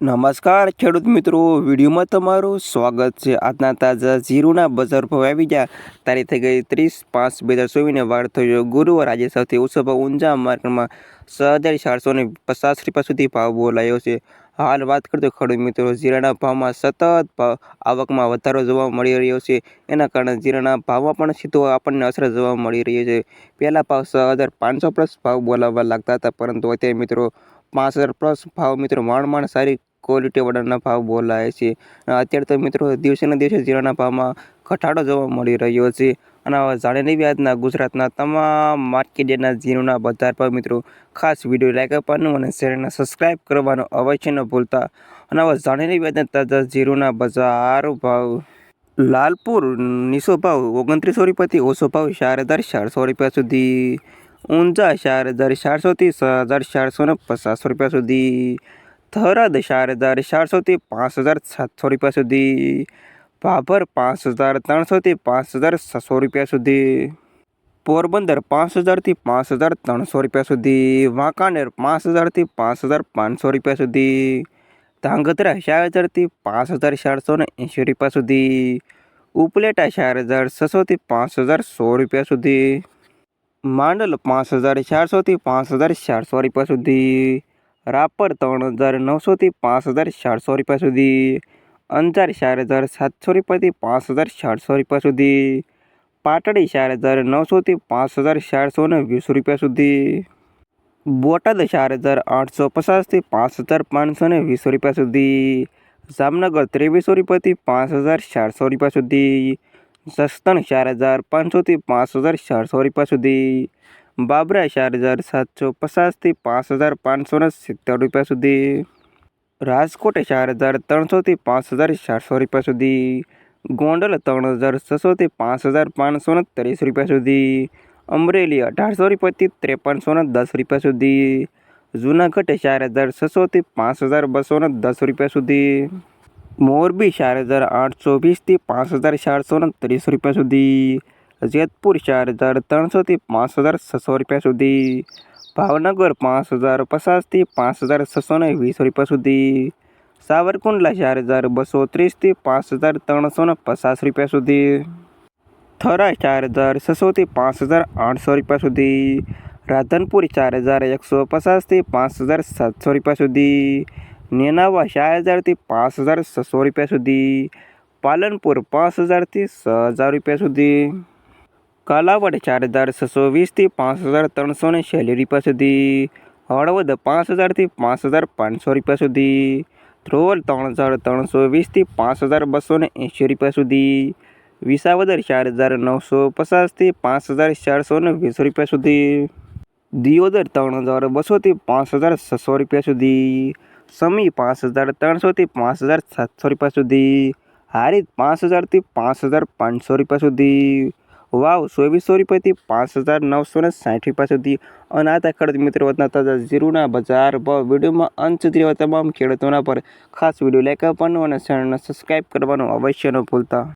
નમસ્કાર, ખેડૂત મિત્રો. વિડીયોમાં તમારું સ્વાગત છે. આજના તાજા જીરુના બજાર ભાવ આવી ગયા. તારીખ થઈ ગઈ ત્રીસ પાંચ બે હજાર ચોવીસને વાર થયો ગુરુવાર આજે સૌથી ઓછો ભાવ ઊંઝા માર્કેટમાં છ હજાર ચારસો ને પચાસ રૂપિયા સુધી ભાવ બોલાયો છે. હાલ વાત કરતો ખેડૂત મિત્રો, જીરાના ભાવમાં સતત ભાવ આવકમાં વધારો જોવા મળી રહ્યો છે. એના કારણે જીરાના ભાવમાં પણ સીધો આપણને અસર જોવા મળી રહી છે. પહેલાં ભાવ છ હજાર પાંચસો પ્લસ ભાવ બોલાવવા લાગતા હતા, પરંતુ અત્યારે મિત્રો પાંચ હજાર પ્લસ ભાવ મિત્રો માંડ માંડ સારી ક્વોલિટીવાળાના ભાવ બોલાય છે. અત્યારે તો મિત્રો દિવસે ને દિવસે જીરાના ભાવમાં ઘટાડો જોવા મળી રહ્યો છે. અને જાણીને વ્યાજના ગુજરાતના તમામ માર્કેટના જીરોના બજાર પર મિત્રો ખાસ વીડિયો લાઈક આપવાનું અને શેરને સબસ્ક્રાઈબ કરવાનું અવશ્ય ન ભૂલતા. અને હવે જાણીને વ્યાજના તાજા જીરુના બજાર ભાવ. લાલપુર નીસો ભાવ ઓગણત્રીસો રૂપિયાથી ઓછો ભાવ ચાર હજાર ચારસો રૂપિયા સુધી. ઊંઝા ચાર હજાર ચારસોથી હજાર ચારસો ને પચાસ રૂપિયા સુધી. થરાદ ચાર હજાર ચારસોથી પાંચ હજાર સાતસો રૂપિયા સુધી. ભાભર પાંચ હજાર ત્રણસોથી પાંચ હજાર છસો રૂપિયા સુધી. પોરબંદર પાંચ હજારથી પાંચ હજાર ત્રણસો રૂપિયા સુધી. વાંકાનેર પાંચ હજારથી પાંચ હજાર પાંચસો રૂપિયા સુધી. ધાંગધ્રા ચાર હજારથી પાંચ હજાર ચારસો ને એંશી રૂપિયા સુધી. ઉપલેટા ચાર હજાર છસોથી પાંચ હજાર સો રૂપિયા સુધી. માંડલ પાંચ હજાર ચારસોથી પાંચ હજાર ચારસો રૂપિયા સુધી. રાપર ત્રણ હજાર નવસોથી પાંચ હજાર ચારસો રૂપિયા સુધી, અંજાર ચાર હજાર સાતસો રૂપિયાથી પાંચ હજાર ચારસો રૂપિયા સુધી, પાટડી ચાર હજાર નવસોથી પાંચ હજાર ચારસો ને વીસ રૂપિયા સુધી, બોટાદ ચાર હજાર આઠસો પચાસથી પાંચ હજાર પાંચસો ને વીસ રૂપિયા સુધી, જામનગર ત્રેવીસો રૂપિયાથી પાંચ હજાર ચારસો રૂપિયા સુધી, જસદણ ચાર હજાર પાંચસોથી પાંચ હજાર ચારસો રૂપિયા સુધી બાબરા ચાર હજાર સાતસો પચાસથી પાંચ હજાર પાંચસો ને સિત્તેર રૂપિયા સુધી. રાજકોટ ચાર હજાર ત્રણસોથી પાંચ હજાર ચારસો રૂપિયા સુધી. ગોંડલ ત્રણ હજાર છસોથી પાંચ હજાર પાંચસો ને ત્રીસ રૂપિયા સુધી. અમરેલી અઢારસો રૂપિયાથી ત્રેપનસો ને દસ રૂપિયા સુધી. જૂનાગઢ ચાર હજાર છસોથી પાંચ હજાર બસો ને દસ રૂપિયા સુધી. મોરબી ચાર હજાર આઠસો વીસથી પાંચ હજાર ચારસો ને ત્રીસ રૂપિયા સુધી. જેતપુર ચાર હજાર ત્રણસોથી પાંચ હજાર છસો રૂપિયા સુધી. ભાવનગર પાંચ હજાર પચાસથી પાંચ હજાર છસો ને વીસ રૂપિયા સુધી. સાવરકુંડલા ચાર હજાર બસો ત્રીસથી પાંચ હજાર ત્રણસો ને પચાસ રૂપિયા સુધી. થરા ચાર હજાર છસોથી પાંચ હજાર આઠસો રૂપિયા સુધી. રાધનપુર ચાર હજાર એકસો પચાસથી પાંચ હજાર સાતસો રૂપિયા સુધી. નેનાવા ચાર હજારથી પાંચ હજાર છસો રૂપિયા સુધી. પાલનપુર પાંચ હજારથી છ હજાર રૂપિયા સુધી. કાલાવડ ચાર હજાર છસો વીસથી પાંચ હજાર ત્રણસો ને રૂપિયા સુધી. હળવદ પાંચ હજારથી પાંચ હજાર પાંચસો રૂપિયા સુધી. ધ્રોલ ત્રણ હજાર ત્રણસો વીસથી પાંચ હજાર બસો ને એંશી રૂપિયા સુધી. વિસાવદર ચાર હજાર નવસો પચાસથી પાંચ હજાર ચારસો ને વીસ રૂપિયા સુધી. દિયોદર ત્રણ હજાર બસોથી પાંચ હજાર છસો રૂપિયા સુધી. સમી પાંચ હજાર ત્રણસોથી પાંચ હજાર સાતસો રૂપિયા સુધી. હારીત પાંચ હજારથી પાંચ હજાર પાંચસો રૂપિયા સુધી. વાવ, ચોવીસો રૂપિયાથી પાંચ હજાર નવસો ને સાઠ રૂપિયા સુધી અને આ ખર્ચ મિત્રો વધના તાજા જીરુના બજાર ભાવ વિડીયોમાં અંત સુધી તમામ ખેડૂતોના પર ખાસ વીડિયો લાઈક આપવાનું અને ચેનલને સબસ્ક્રાઈબ કરવાનું અવશ્ય ન ભૂલતા.